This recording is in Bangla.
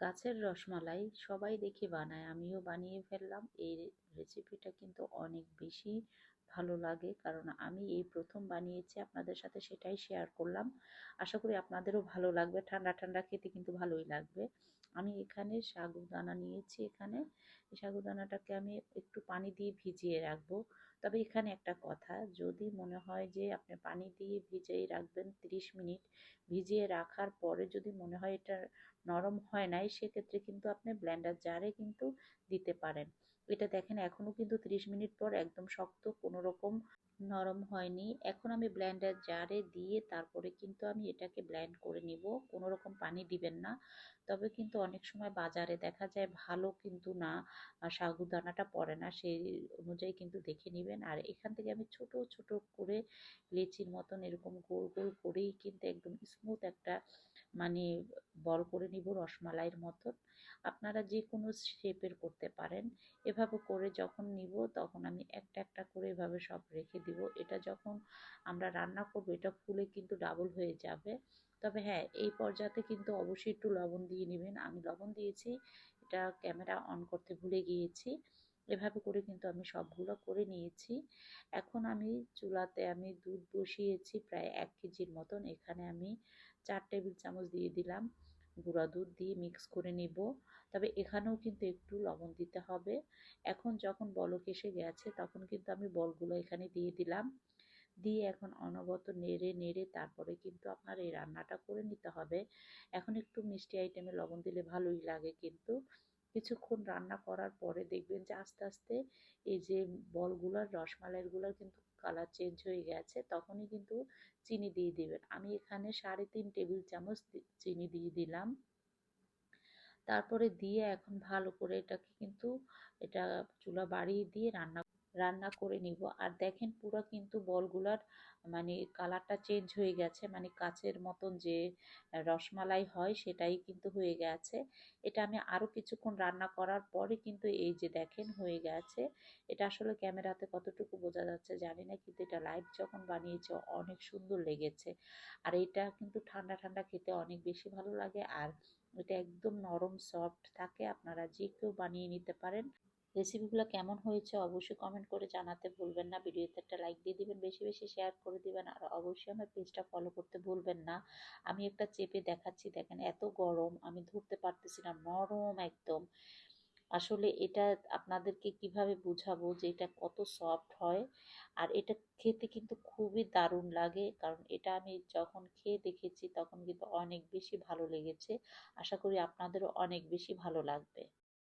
গাছের রসমালাই সবাই দেখি বানায়, আমিও বানিয়ে ফেললাম। এই রেসিপিটা কিন্তু অনেক বেশি ভালো লাগে, কারণ আমি এই প্রথম বানিয়েছি, আপনাদের সাথে সেটাই শেয়ার করলাম। আশা করি আপনাদেরও ভালো লাগবে, ঠান্ডা ঠান্ডা খেতে কিন্তু ভালোই লাগবে। আমি এখানে সাগু দানা নিয়েছি এখানে। এই সাগু দানাটাকে আমি একটু পানি দিয়ে ভিজিয়ে রাখব। তবে এখানে একটা কথা, যদি মনে হয় যে আপনি পানি দিয়ে ভিজিয়ে রাখবেন 30 মিনিট, ভিজিয়ে রাখার পরে যদি মনে হয় এটা নরম হয় নাই, সেক্ষেত্রে কিন্তু আপনি ব্লেন্ডার জারে কিন্তু দিতে পারেন। এটা দেখেন এখনও কিন্তু 30 মিনিট পর একদম শক্ত কোনো রকম নরম হয়নি। এখন আমি ব্লেন্ডার জারে দিয়ে তারপরে কিন্তু আমি এটাকে ব্লেন্ড করে নিব কোনো রকম পানি দিবেন না। তবে কিন্তু অনেক সময় বাজারে দেখা যায় ভালো কিন্তু না সাগুদানাটা পড়ে না, সেই অনুযায়ী কিন্তু দেখে নেবেন। আর এখান থেকে আমি ছোট ছোট করে লেচির মতন এরকম গোল গোল করেই কিন্তু একদম স্মুথ একটা মানে বল করে নিব রসমালাইয়ের মতন আপনারা যে কোনো শেপের করতে পারেন। এভাবে করে যখন নিব তখন আমি একটা একটা করে এভাবে সব রেখে দিব। এটা যখন আমরা রান্না করব, এটা ফুলে কিন্তু ডাবল হয়ে যাবে। তবে হ্যাঁ এই পর্যায়ে কিন্তু অবশ্যই একটু লবণ দিয়ে নেবেন। আমি লবণ দিয়েছি, এটা ক্যামেরা অন করতে ভুলে গিয়েছি। এভাবে করে কিন্তু আমি সবগুলো করে নিয়েছি। এখন আমি চুলাতে আমি দুধ বসিয়েছি প্রায় এক কেজির মতন। এখানে আমি চার টেবিল চামচ দিয়ে দিলাম গুঁড়া দুধ দিয়ে মিক্স করে নিব। তবে এখানেও কিন্তু একটু লবণ দিতে হবে। এখন যখন বলক এসে গেছে তখন কিন্তু আমি বলগুলো এখানে দিয়ে দিলাম। দিয়ে এখন অনবরত নেড়ে নেড়ে তারপরে কিন্তু আপনার এই রান্নাটা করে নিতে হবে। এখন একটু মিষ্টি আইটেমে লবণ দিলে ভালোই লাগে কিন্তু। কিছুক্ষণ রান্না করার পরে দেখবেন যে আস্তে আস্তে এই যে বলগুলার রসমালাইগুলার কিন্তু কালার চেঞ্জ হয়ে গেছে, তখনই কিন্তু চিনি দিয়ে দিবেন। আমি এখানে সাড়ে তিন টেবিল চামচ চিনি দিয়ে দিলাম। তারপরে দিয়ে এখন ভালো করে এটাকে কিন্তু এটা চুলা বাড়িয়ে দিয়ে রান্না রান্না করে নিব। আর দেখেন পুরো কিন্তু বলগুলার মানে কালারটা চেঞ্জ হয়ে গেছে। মানে কাচের মতন যে রসমালাই হয় সেটাই কিন্তু হয়ে গেছে। এটা আমি আরও কিছুক্ষণ রান্না করার পরে কিন্তু এই যে দেখেন হয়ে গেছে। এটা আসলে ক্যামেরাতে কতটুকু বোঝা যাচ্ছে জানি না, কিন্তু এটা লাইভ যখন বানিয়েছে অনেক সুন্দর লেগেছে। আর এটা কিন্তু ঠান্ডা ঠান্ডা খেতে অনেক বেশি ভালো লাগে। আর এটা একদম নরম সফট থাকে। আপনারা যে কেউ বানিয়ে নিতে পারেন। রেসিপিগুলো কেমন হয়েছে অবশ্যই কমেন্ট করে জানাতে ভুলবেন না। ভিডিওতে একটা লাইক দিয়ে দিবেন, বেশি বেশি শেয়ার করে দিবেন আর অবশ্যই আমার পেজটা ফলো করতে ভুলবেন না। আমি একটা চেপে দেখাচ্ছি, দেখেন এত গরম, আমি ধরতে পারতেছি না, নরম একদম। আসলে এটা আপনাদেরকে কীভাবে বুঝাবো যে এটা কত সফট হয়? আর এটা খেতে কিন্তু খুবই দারুণ লাগে, কারণ এটা আমি যখন খেয়ে দেখেছি তখন কিন্তু অনেক বেশি ভালো লেগেছে। আশা করি আপনাদেরও অনেক বেশি ভালো লাগবে।